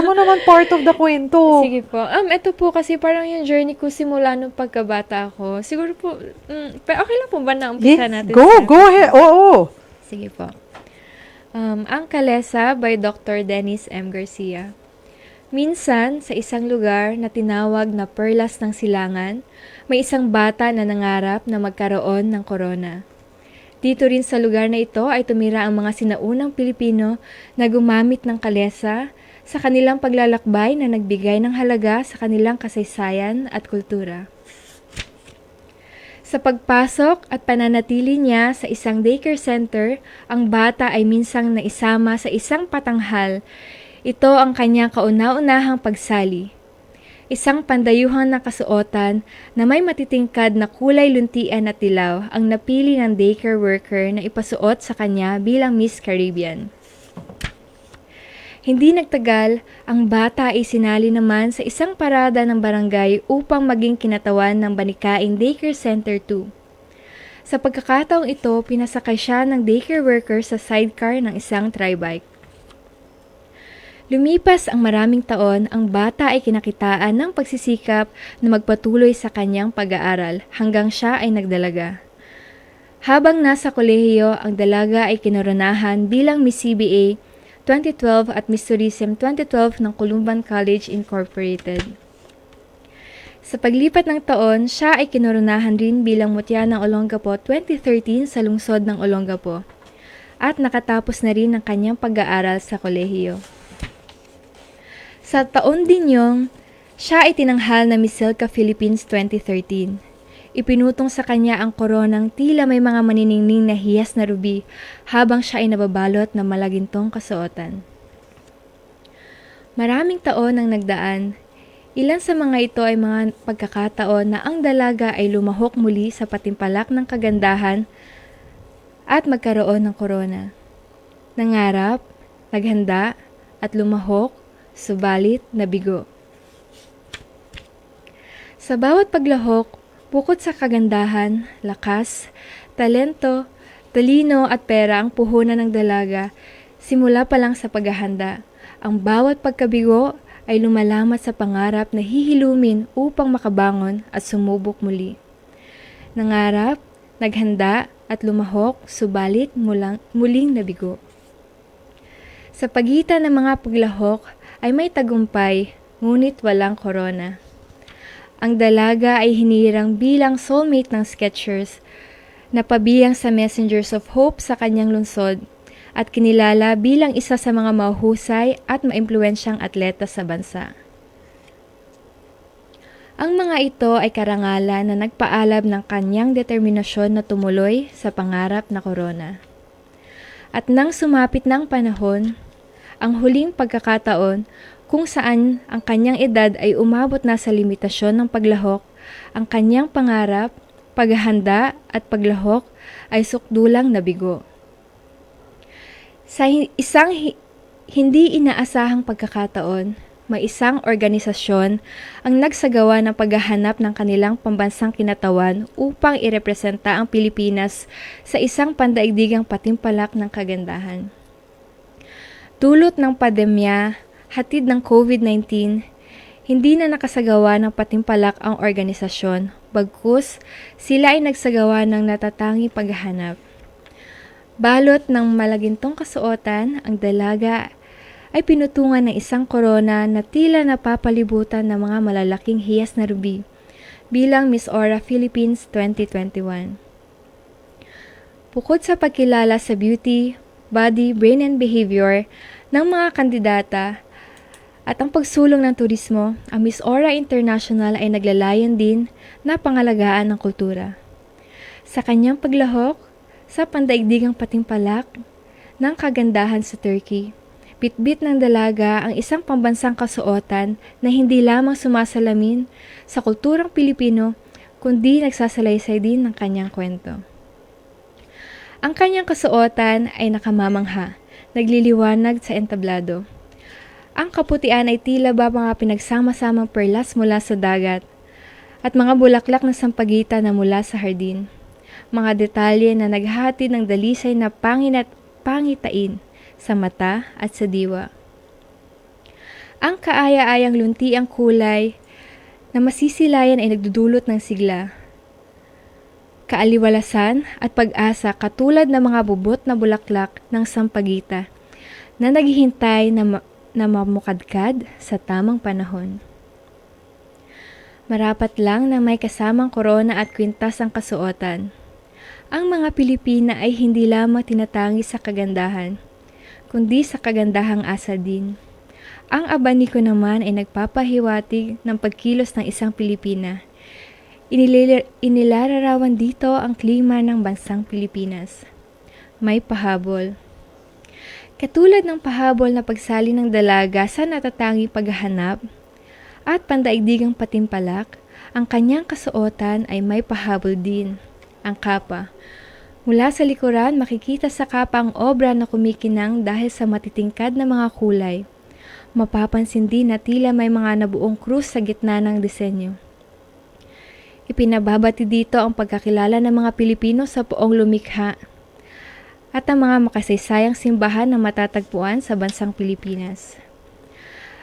share mo naman part of the kwento. Sige po. Um, ito po kasi parang yung journey ko simula nung pagkabata ko. Siguro po, mm, pero okay lang po ba na umpisa Yes, natin? go, sa- go ahead. Oo. Sige po. Um, ang Kalesa by Dr. Dennis M. Garcia. Minsan, sa isang lugar na tinawag na Perlas ng Silangan, may isang bata na nangarap na magkaroon ng korona. Dito rin sa lugar na ito ay tumira ang mga sinaunang Pilipino na gumamit ng kalesa sa kanilang paglalakbay na nagbigay ng halaga sa kanilang kasaysayan at kultura. Sa pagpasok at pananatili niya sa isang daycare center, ang bata ay minsang naisama sa isang patanghal. Ito ang kanyang kauna-unahang pagsali. Isang pandayuhan na kasuotan na may matitingkad na kulay luntian at dilaw ang napili ng daycare worker na ipasuot sa kanya bilang Miss Caribbean. Hindi nagtagal, ang bata ay sinali naman sa isang parada ng barangay upang maging kinatawan ng Banikaing Daycare Center 2. Sa pagkakataong ito, pinasakay siya ng daycare worker sa sidecar ng isang tribike. Lumipas ang maraming taon, ang bata ay kinakitaan ng pagsisikap na magpatuloy sa kanyang pag-aaral hanggang siya ay nagdalaga. Habang nasa kolehiyo, ang dalaga ay kinoronahan bilang Miss CBA 2012 at Miss Tourism 2012 ng Columban College Incorporated. Sa paglipat ng taon, siya ay kinoronahan rin bilang Mutya ng Olongapo 2013 sa lungsod ng Olongapo at nakatapos na rin ang kanyang pag-aaral sa kolehiyo. Sa taon din yung, siya ay tinanghal na Miss Silka Philippines 2013. Ipinutong sa kanya ang koronang tila may mga maniningning na hiyas na ruby habang siya ay nababalot ng malagintong kasuotan. Maraming taon ang nagdaan. Ilan sa mga ito ay mga pagkakataon na ang dalaga ay lumahok muli sa patimpalak ng kagandahan at magkaroon ng korona. Nangarap, naghanda, at lumahok, subalit nabigo. Sa bawat paglahok, Bukod sa kagandahan, lakas, talento, talino at pera ang puhunan ng dalaga, simula pa lang sa paghahanda. Ang bawat pagkabigo ay lumalamat sa pangarap na hihilumin upang makabangon at sumubok muli. Nangarap, naghanda at lumahok, subalit mulang, muling nabigo. Sa pagitan ng mga paglahok ay may tagumpay, ngunit walang korona. Ang dalaga ay hinirang bilang soulmate ng Skechers, na pabiyang sa Messengers of Hope sa kanyang lungsod at kinilala bilang isa sa mga mahusay at maimpluwensyang atleta sa bansa. Ang mga ito ay karangalan na nagpaalab ng kanyang determinasyon na tumuloy sa pangarap na korona. At nang sumapit ng panahon, ang huling pagkakataon kung saan ang kanyang edad ay umabot na sa limitasyon ng paglahok, ang kanyang pangarap, paghahanda at paglahok ay sukdulang nabigo. Sa isang hi- hindi inaasahang pagkakataon, may isang organisasyon ang nagsagawa ng paghahanap ng kanilang pambansang kinatawan upang irepresenta ang Pilipinas sa isang pandaigdigang patimpalak ng kagandahan. Dulot ng pandemya, hatid ng COVID-19, hindi na nakasagawa ng patimpalak ang organisasyon, bagkus sila ay nagsagawa ng natatanging paghahanap. Balot ng malagintong kasuotan, ang dalaga ay pinutungan ng isang korona na tila napapalibutan ng mga malalaking hiyas na ruby bilang Miss Aura Philippines 2021. Bukod sa pagkilala sa beauty, body, brain, and behavior ng mga kandidata, at ang pagsulong ng turismo, ang Miss Aura International ay naglalayan din na pangalagaan ng kultura. Sa kanyang paglahok, sa pandaigdigang patimpalak ng kagandahan sa Turkey, bitbit ng dalaga ang isang pambansang kasuotan na hindi lamang sumasalamin sa kulturang Pilipino, kundi nagsasalaysay din ng kanyang kwento. Ang kanyang kasuotan ay nakamamangha, nagliliwanag sa entablado. Ang kaputian ay tila ba mga pinagsama-samang perlas mula sa dagat at mga bulaklak na sampagitan na mula sa hardin. Mga detalye na naghati ng dalisay na pangin at pangitain sa mata at sa diwa. Ang kaaya-ayang lunti ang kulay na masisilayan ay nagdudulot ng sigla. Kaaliwalasan at pag-asa katulad ng mga bubot na bulaklak ng sampagita na naghihintay na, na mamukadkad sa tamang panahon. Marapat lang na may kasamang korona at kwintas ang kasuotan. Ang mga Pilipina ay hindi lamang tinatangi sa kagandahan, kundi sa kagandahang asa din. Ang abaniko naman ay nagpapahiwatig ng pagkilos ng isang Pilipina. Inilalarawan dito ang klima ng bansang Pilipinas. May pahabol. Katulad ng pahabol na pagsali ng dalaga sa natatanging paghahanap at pandaigdigang patimpalak, ang kanyang kasuotan ay may pahabol din, ang kapa. Mula sa likuran, makikita sa kapa ang obra na kumikinang dahil sa matitingkad na mga kulay. Mapapansin din na tila may mga nabuong krus sa gitna ng disenyo. Ipinababati dito ang pagkakilala ng mga Pilipino sa poong lumikha at ang mga makasaysayang simbahan na matatagpuan sa bansang Pilipinas.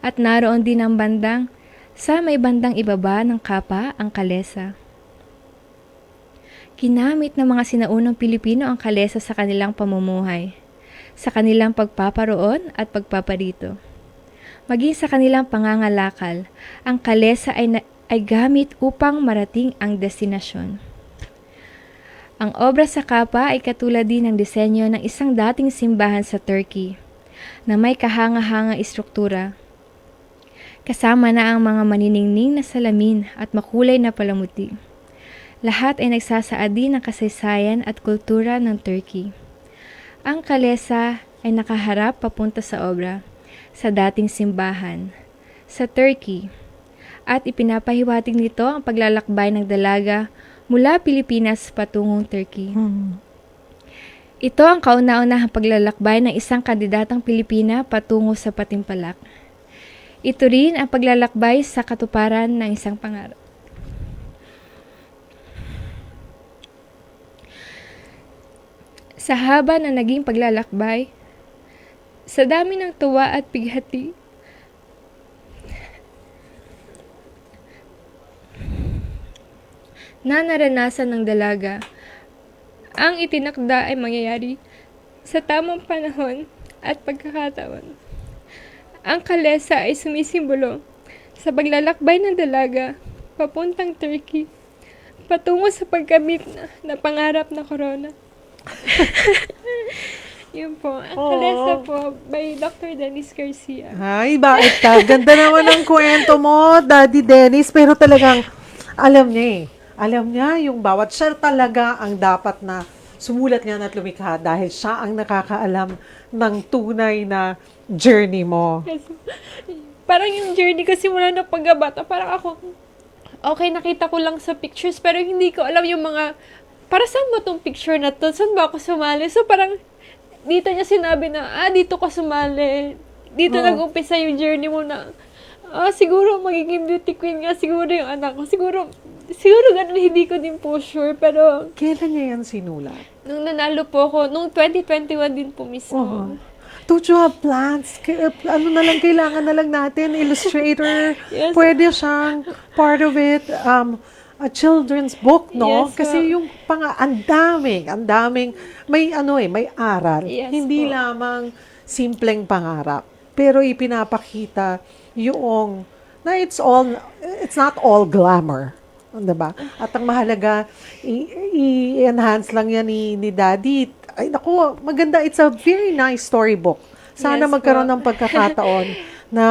At naroon din ang bandang sa may bandang ibaba ng kapa ang kalesa. Ginamit ng mga sinaunang Pilipino ang kalesa sa kanilang pamumuhay, sa kanilang pagpaparoon at pagpaparito. Maging sa kanilang pangangalakal, ang kalesa ay, na- ay gamit upang marating ang destinasyon. Ang obra sa kapa ay katulad din ng disenyo ng isang dating simbahan sa Turkey na may kahanga-hanga istruktura. Kasama na ang mga maniningning na salamin at makulay na palamuti. Lahat ay nagsasaad din ng kasaysayan at kultura ng Turkey. Ang kalesa ay nakaharap papunta sa obra, sa dating simbahan, sa Turkey, at ipinapahiwatig nito ang paglalakbay ng dalaga mula Pilipinas patungong Turkey. Hmm. Ito ang kauna-unahang paglalakbay ng isang kandidatang Pilipina patungo sa patimpalak. Ito rin ang paglalakbay sa katuparan ng isang pangarap. Sa haba na naging paglalakbay, sa dami ng tuwa at pighati, na naranasan ng dalaga, ang itinakda ay mangyayari sa tamang panahon at pagkakataon. Ang kalesa ay sumisimbolo sa paglalakbay ng dalaga papuntang Turkey patungo sa pagkamit na, na pangarap na corona. Yun po. Ang Oo. kalesa po by Dr. Dennis Garcia. Ay, bakit ka? Ganda naman ang kwento mo, Daddy Dennis. Pero talagang, alam niya eh. Alam niya yung bawat siya talaga ang dapat na sumulat nga at lumikha dahil siya ang nakakaalam ng tunay na journey mo. Kasi, parang yung journey kasi mula na paggabata, parang ako, okay, nakita ko lang sa pictures, pero hindi ko alam yung mga, para saan mo tong picture na to? Saan ba ako sumali? So parang, dito niya sinabi na, ah, dito ka sumali. Dito Oo. nag-umpisa yung journey mo na, ah, siguro magiging beauty queen nga, siguro yung anak ko. Siguro, siguro ganun, hindi ko din po sure, pero Kailan niya yan sinulat? nung nanalo po ako, nung 2021 din po mismo. Oo. Don't you have plans? K- ano na lang, kailangan na lang natin, illustrator. Yes. Pwede siyang part of it, um, a children's book, no? Yes, Kasi po. yung pang, ang daming, ang daming, may ano eh, may aral. Yes, Hindi po. lamang simpleng pangarap. Pero ipinapakita yung, na it's all, it's not all glamour. Diba? At ang mahalaga, i-enhance lang yan ni, ni Daddy. Ay, naku, maganda. It's a very nice storybook. Sana Yes magkaroon po. ng pagkakataon na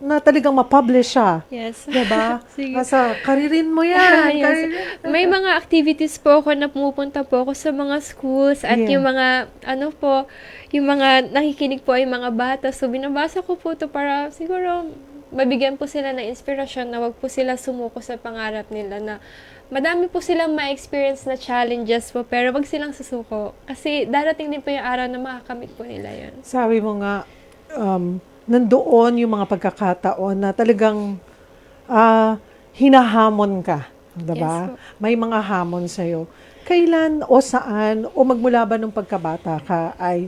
na talagang ma-publish siya. Yes. Diba? Sige. Nasa karirin mo yan. Yes. Karirin- May mga activities po ako na pumupunta po ako sa mga schools at Yeah. yung mga, ano po, yung mga nakikinig po ay mga bata. So, binabasa ko po to para siguro mabigyan po sila ng inspirasyon na wag po sila sumuko sa pangarap nila na madami po silang ma-experience na challenges po pero wag silang susuko. Kasi darating din po yung araw na makakamit po nila yun. Sabi mo nga, um, nandoon yung mga pagkakataon na talagang ah, hinahamon ka. Diba? Yes po. May mga hamon sa'yo. Kailan o saan o magmula ba nung pagkabata ka ay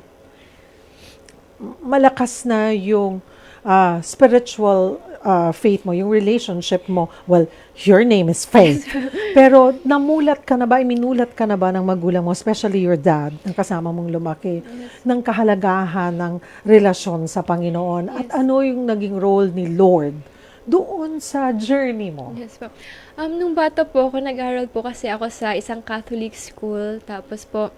malakas na yung ah, spiritual ah, faith mo, yung relationship mo, well, your name is Faith. Pero namulat ka na ba, iminulat ka na ba ng magulang mo, especially your dad, ng kasama mong lumaki, ng kahalagahan ng relasyon sa Panginoon? At ano yung naging role ni Lord doon sa journey mo? Yes po. Um, nung bata po ako, nag-aral po kasi ako sa isang Catholic school. Tapos po,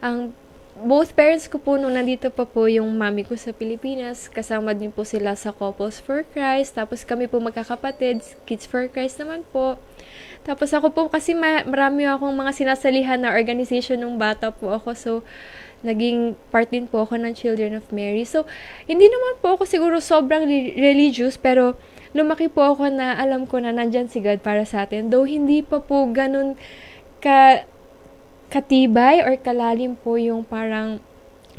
ang both parents ko po nung nandito pa po yung mami ko sa Pilipinas, kasama din po sila sa Couples for Christ. Tapos kami po magkakapatid, Kids for Christ naman po. Tapos ako po kasi ma- marami akong mga sinasalihan na organization nung bata po ako. So, naging part din po ako ng Children of Mary. So, hindi naman po ako siguro sobrang re- religious, pero lumaki po ako na alam ko na nandyan si God para sa atin. Though hindi pa po ganun ka katibay or kalalim po yung parang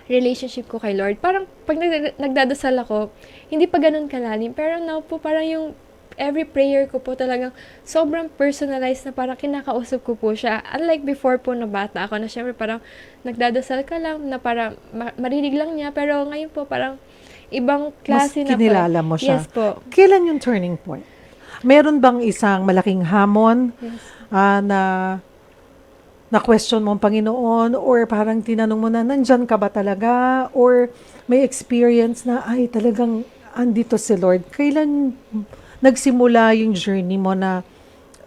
relationship ko kay Lord. Parang pag nag- nagdadasal ako, hindi pa ganun kalalim. Pero now po parang yung every prayer ko po talagang sobrang personalized na parang kinakausap ko po siya. Unlike before po na bata ako na syempre parang nagdadasal ka lang na parang ma- marinig lang niya. Pero ngayon po parang ibang Mas klase na po. kinilala mo siya. Yes po. Kailan yung turning point? Meron bang isang malaking hamon Yes. ah, na na question mo ang Panginoon or parang tinanong mo na nandyan ka ba talaga or may experience na ay talagang andito si Lord. Kailan nagsimula yung journey mo na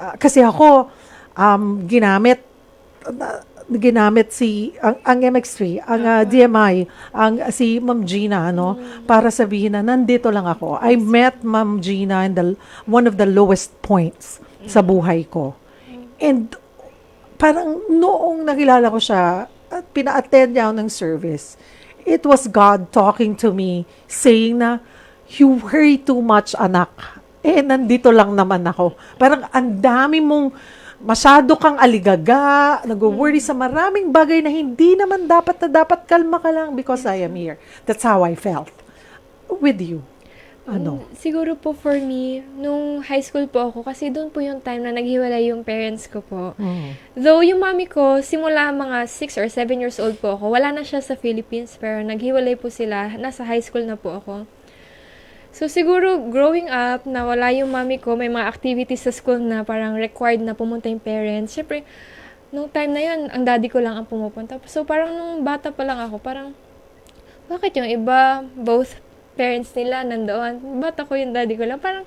ah, kasi ako um, ginamit na- ginamit si ang, ang MX3, ang ah, DMI, ang si Ma'am Gina ano para sabihin na nandito lang ako. I met Ma'am Gina in the one of the lowest points sa buhay ko. And parang noong nakilala ko siya at pina-attend niya ako ng service, it was God talking to me saying na, you worry too much, anak. Eh, nandito lang naman ako. Parang ang dami mong, masyado kang aligaga, nag-worry sa maraming bagay na hindi naman dapat na dapat kalma ka lang because I am here. That's how I felt. With you. Ano? Siguro po for me, nung high school po ako, kasi doon po yung time na naghiwalay yung parents ko po. Mm. Though yung mami ko, simula mga 6 or 7 years old po ako, wala na siya sa Philippines, pero naghiwalay po sila, nasa high school na po ako. So siguro growing up, na wala yung mami ko, may mga activities sa school na parang required na pumunta yung parents. Siyempre, nung time na yun, ang daddy ko lang ang pumupunta. So parang nung bata pa lang ako, parang, bakit yung iba, both parents nila nandoon, bata ko yung daddy ko lang. Parang,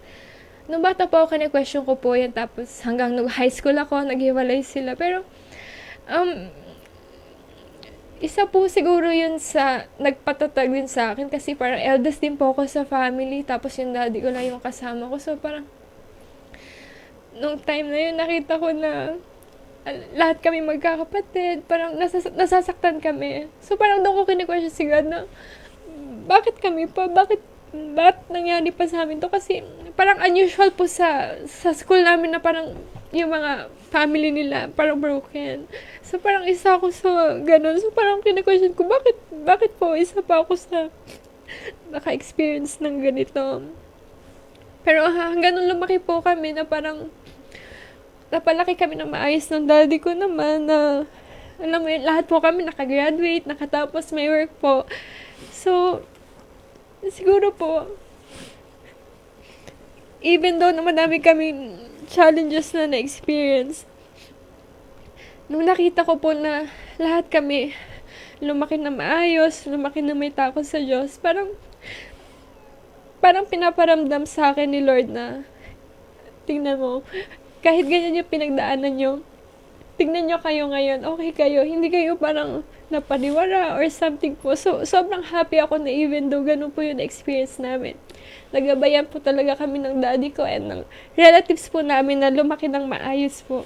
nung bata pa ako, kine-question ko po yan. Tapos hanggang nung high school ako, naghiwalay sila. Pero, um, isa po siguro yun sa nagpatatag din sa akin kasi parang eldest din po ako sa family tapos yung daddy ko lang yung kasama ko so parang nung time na yun nakita ko na al- lahat kami magkakapatid parang nasas- nasasaktan kami so parang doon ko kini-question si God na bakit kami pa bakit bakit nangyari pa sa amin to kasi parang unusual po sa sa school namin na parang yung mga family nila parang broken. So parang isa ako sa ganun. So parang kina-question ko, bakit, bakit po isa pa ako sa naka-experience ng ganito. Pero ha, hanggang nung lumaki po kami na parang napalaki kami na maayos ng daddy ko naman na alam mo yun, lahat po kami nakagraduate, nakatapos may work po. So, siguro po, even though na madami kami challenges na na-experience, nung nakita ko po na lahat kami lumaki na maayos, lumaki na may takot sa Diyos, parang, parang pinaparamdam sa akin ni Lord na, tingnan mo, kahit ganyan yung pinagdaanan nyo, tignan nyo kayo ngayon, okay kayo, hindi kayo parang napaniwara or something po. So, sobrang happy ako na even though ganun po yung experience namin. Nagabayan po talaga kami ng daddy ko and ng relatives po namin na lumaki ng maayos po.